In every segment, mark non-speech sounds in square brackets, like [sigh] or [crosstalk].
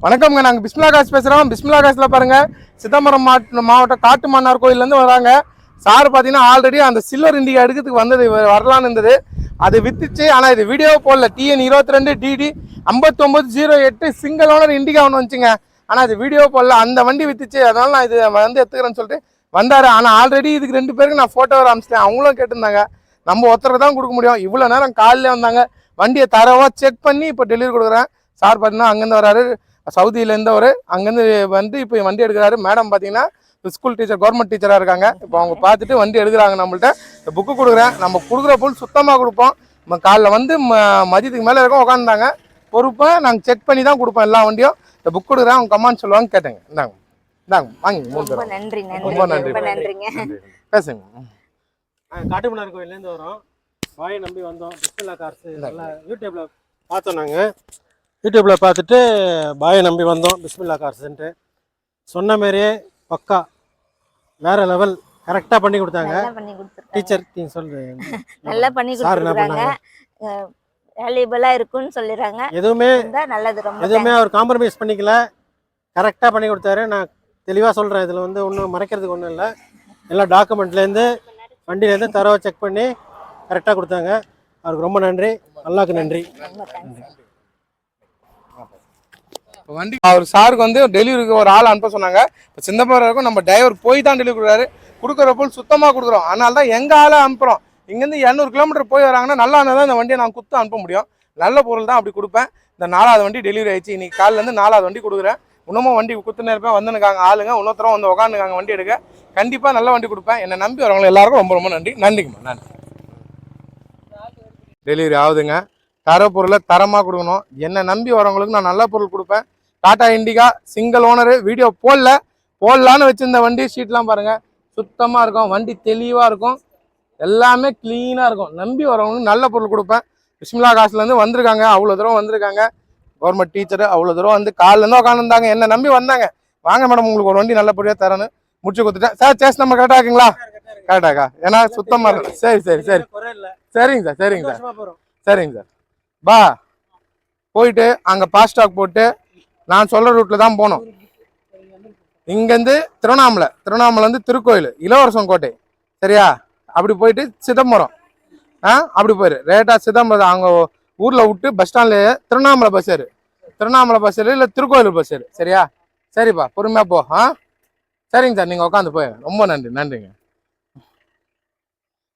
வணக்கம்ங்க. நாங்கள் பிஸ்மிலா காசு பேசுகிறோம் பிஸ்மிலா காசில் பாருங்க சிதம்பரம் மாவட்ட மாவட்டம் காட்டு மன்னார் கோயிலேருந்து வராங்க. சார் பார்த்தீங்கன்னா ஆல்ரெடி அந்த சில்வர் இண்டிகா எடுக்கிறதுக்கு வந்தது வரலான்னு இருந்தது. அது வித்துச்சு ஆனால் இது வீடியோ போடல. டிஎன் இருபத்தி ரெண்டு டிடி ஐம்பத்தொம்பது ஜீரோ எட்டு சிங்கிள் ஓனர் இண்டிகா ஒன்று வந்துச்சுங்க. ஆனால் அது வீடியோ போடல. அந்த வண்டி வித்துச்சு. அதனால நான் இது வந்து எடுத்துக்கிறேன்னு சொல்லிட்டு வந்தார். ஆனால் ஆல்ரெடி இதுக்கு ரெண்டு பேருக்கு நான் ஃபோட்டோ ஆரம்பிச்சிட்டேன் அவங்களும் கேட்டிருந்தாங்க. நம்ம ஒருத்தருக்கு தான் கொடுக்க முடியும். இவ்வளோ நேரம் காலையில் வந்தாங்க. வண்டியை தரவாக செக் பண்ணி இப்போ டெலிவரி கொடுக்குறேன். சார் பார்த்தீங்கன்னா அங்கேருந்து வராரு. சவுதியிலேருந்து ஒரு அங்கேருந்து வந்து இப்போ வண்டி எடுக்கிறாரு. மேடம் பார்த்தீங்கன்னா ஸ்கூல் டீச்சர் கவர்மெண்ட் டீச்சராக இருக்காங்க. இப்போ அவங்க பார்த்துட்டு வண்டி எடுக்கிறாங்க நம்மள்ட்ட. இந்த புக்கு கொடுக்குறேன். நம்ம கொடுக்குற பொருள் சுத்தமாக கொடுப்போம். நம்ம காலைல வந்து ம மதியத்துக்கு மேலே இருக்கும் உட்காந்துட்டாங்க பொறுப்பை நாங்கள் செக் பண்ணி தான் கொடுப்போம் எல்லா வண்டியும். இந்த புக் கொடுக்குறேன். அவங்க கமான்னு சொல்லுவாங்க கேட்டேங்க. இந்தாங்க. இந்தாங்க. வாங்க மூணு ரொம்ப பேரும் நன்றி. நன்றி. ரொம்ப நன்றி. பேசுங்க. காட்டுமன்னார் கோயிலேருந்து வரோம். வாயை நம்பி வந்தோம். பிஸ்மில்லா கார்ஸ் நல்லா யூடியூப்ல பார்த்தோம் நாங்கள் யூடியூப்ல பார்த்துட்டு பாயை நம்பி வந்தோம். பிஸ்மில்லா கார்ஸ்ன்ட்டு சொன்ன மாதிரியே பக்கா வேற லெவல் கரெக்டாக பண்ணி கொடுத்தாங்க. டீச்சர் நீ சொல்லு நல்லா பண்ணி கொடுத்துருக்காங்க. வேல்யூபிளா [laughs] இருக்குன்னு சொல்லிடுறாங்க. எதுவுமே நல்லது ரொம்ப எதுவுமே அவர் காம்ப்ரமைஸ் பண்ணிக்கல. கரெக்டாக பண்ணி கொடுத்தாரு. நான் தெளிவாக சொல்கிறேன் இதில் வந்து ஒன்றும் மறைக்கிறதுக்கு ஒன்றும் இல்லை. எல்லா டாக்குமெண்ட்லேருந்து வண்டியிலேருந்து தரவை செக் பண்ணி கரெக்டாக கொடுத்தாங்க. அவருக்கு ரொம்ப நன்றி. அல்லாக்கு நன்றி thanks. ரொம்ப தேங்க்ஸ் இப்போ வண்டி அவர் சாருக்கு வந்து டெலிவரிக்கு ஒரு ஆள் அனுப்ப சொன்னாங்க. இப்போ சிந்தம்பரம் இருக்கும் நம்ம டிரைவர் போய் தான் டெலிவரி கொடுக்குறாரு. கொடுக்குற பொருள் சுத்தமாக கொடுக்குறோம். அதனால தான் எங்கள் ஆளை அனுப்புகிறோம் இங்கேருந்து இரநூறு கிலோமீட்டர் போய் வராங்கன்னா நல்லா இருந்தால் தான் இந்த வண்டியை நான் குத்து அனுப்ப முடியும். நல்ல பொருள் தான் அப்படி கொடுப்பேன். இந்த நாலாவது வண்டி டெலிவரி ஆயிடுச்சு. இன்னைக்கு காலிலேருந்து நாலாவது வண்டி கொடுக்குறேன். இன்னமும் வண்டி குத்துனே இருப்பேன் வந்துனுக்காங்க ஆளுங்க. இன்னொருத்தரம் வந்து உட்காந்துருக்காங்க வண்டி எடுக்க. கண்டிப்பாக நல்ல வண்டி கொடுப்பேன். என்னை நம்பி வரவங்க எல்லாருக்கும் ரொம்ப ரொம்ப நன்றி. நன்றிங்கம்மா. நன்றி. டெலிவரி ஆகுதுங்க. தர பொருளை தரமாக கொடுக்கணும். என்னை நம்பி வரவங்களுக்கு நான் நல்ல பொருள் கொடுப்பேன். Tata Indica single owner video போடல. போடலான்னு வச்சிருந்த வண்டி ஷீட்லாம் பாருங்கள் சுத்தமாக இருக்கும். வண்டி தெளிவாக இருக்கும். எல்லாமே க்ளீனாக இருக்கும். நம்பி வரவங்களுக்கு நல்ல பொருள் கொடுப்பேன். பிஸ்மிலா காசுலேருந்து வந்திருக்காங்க. அவ்வளோ தூரம் வந்திருக்காங்க. கவர்மெண்ட் டீச்சர் அவ்வளோ தூரம் வந்து காலிலேருந்து உட்காந்துருந்தாங்க என்னை நம்பி வந்தாங்க. வாங்க மேடம் உங்களுக்கு ஒரு வண்டி நல்லபடியாக தரேன்னு முடிச்சு கொடுத்துட்டேன். சார் சேஸ் நம்ம கரெக்டாக இருக்குங்களா? கரெக்டாக்கா ஏன்னா சுத்தமாக இருக்கும் சரி சரி சரி. சரிங்க சார் சரிங்க சார் சரிங்க சார் பா போயிட்டு அங்கே ஃபாஸ்டாக் போட்டு நான் சொல்கிற ரூட்டில் தான் போகணும் இங்கேருந்து திருவண்ணாமலை. திருவண்ணாமலேருந்து திருக்கோயில் இளவரசன் கோட்டை. சரியா? அப்படி போயிட்டு சிதம்பரம். ஆ அப்படி போயிரு. ரேட்டா சிதம்பரம் அங்கே ஊரில் விட்டு பஸ் ஸ்டாண்ட்லேயே திருவண்ணாமலை பஸ் ஏறு. திருவண்ணாமலை பஸ் ஏறு இல்லை திருக்கோயில் பஸ் ஏறு. சரியா? சரிப்பா பொறுமையாக போ. ஆ? சரிங்க சார் நீங்கள் உட்காந்து போய் ரொம்ப நன்றி நன்றிங்க.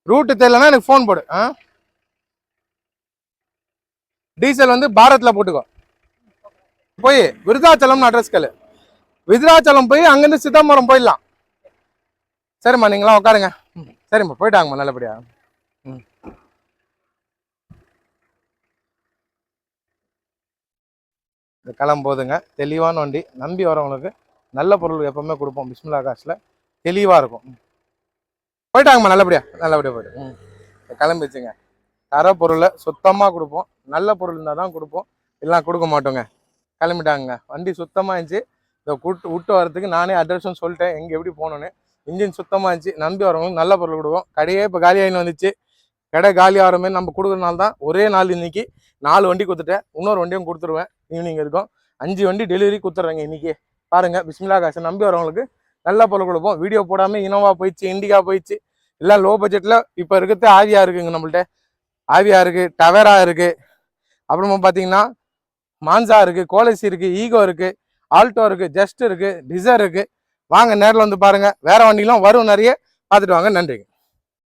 ரூட்டு தெரியலன்னா எனக்கு ஃபோன் போடு. ஆ? டீசல் வந்து பாரத்ல போட்டுக்கோ. போய் விருதாச்சலம்னு அட்ரஸ் கேளு. விருதாச்சலம் போய் அங்கேருந்து சிதம்பரம் போயிடலாம். சரிம்மா நீங்களாம் உட்காருங்க. ம், சரிம்மா போயிட்டாங்கம்மா நல்லபடியா. ம். இது கிளம்போதுங்க. தெளிவான வண்டி. நம்பி வரவங்களுக்கு நல்ல பொருள் எப்பவுமே கொடுப்போம். பிஸ்மிலா காசில். தெளிவாக இருக்கும். போயிட்டாங்கம்மா நல்லபடியா. நல்லபடியா போய்ட்டு. ம். கிளம்பிச்சுங்க தர பொருளை சுத்தமாக கொடுப்போம். நல்ல பொருள் இருந்தால் தான் கொடுப்போம். எல்லாம் கொடுக்க மாட்டோங்க. கிளம்பிட்டாங்க. வண்டி சுத்தமாக இருந்துச்சு. இதை கூட்டு விட்டு வரதுக்கு நானே அட்ரஸும் சொல்லிட்டேன். எங்கே எப்படி போகணுன்னு இன்ஜின் சுத்தமாக இருந்துச்சு. நம்பி வரவங்களுக்கு நல்ல பொருள் கொடுப்போம். கடையே இப்போ காலியாகின்னு வந்துச்சு. கடை காலி ஆகிற மாதிரி நம்ம கொடுக்குறனால தான் ஒரே நாள் இன்னைக்கு நாலு வண்டி கொடுத்துட்டேன். இன்னொரு வண்டியும் கொடுத்துருவேன். ஈவினிங் இருக்கும். அஞ்சு வண்டி டெலிவரி கொடுத்துட்றேங்க இன்றைக்கி பாருங்கள் பிஸ்மிலா காசு. நம்பி வரவங்களுக்கு நல்ல பொருள் கொடுப்போம். வீடியோ போடாமல் இனோவா போயிடுச்சு இண்டிகா போயிடுச்சு. எல்லாம் லோ பட்ஜெட்டில் இப்போ இருக்கிறது ஆவியாக இருக்குங்க நம்மள்ட்ட. ஆவியா இருக்குது டவேரா இருக்குது அப்புறமா பார்த்தீங்கன்னா மான்சா இருக்குது கோலசி இருக்குது ஈகோ இருக்குது ஆல்டோ இருக்குது ஜஸ்ட் இருக்குது டிசர் இருக்குது வாங்க நேரில் வந்து பாருங்கள் வேறு வண்டிலாம் வரும் நிறைய. பார்த்துட்டு வாங்க. நன்றிங்க.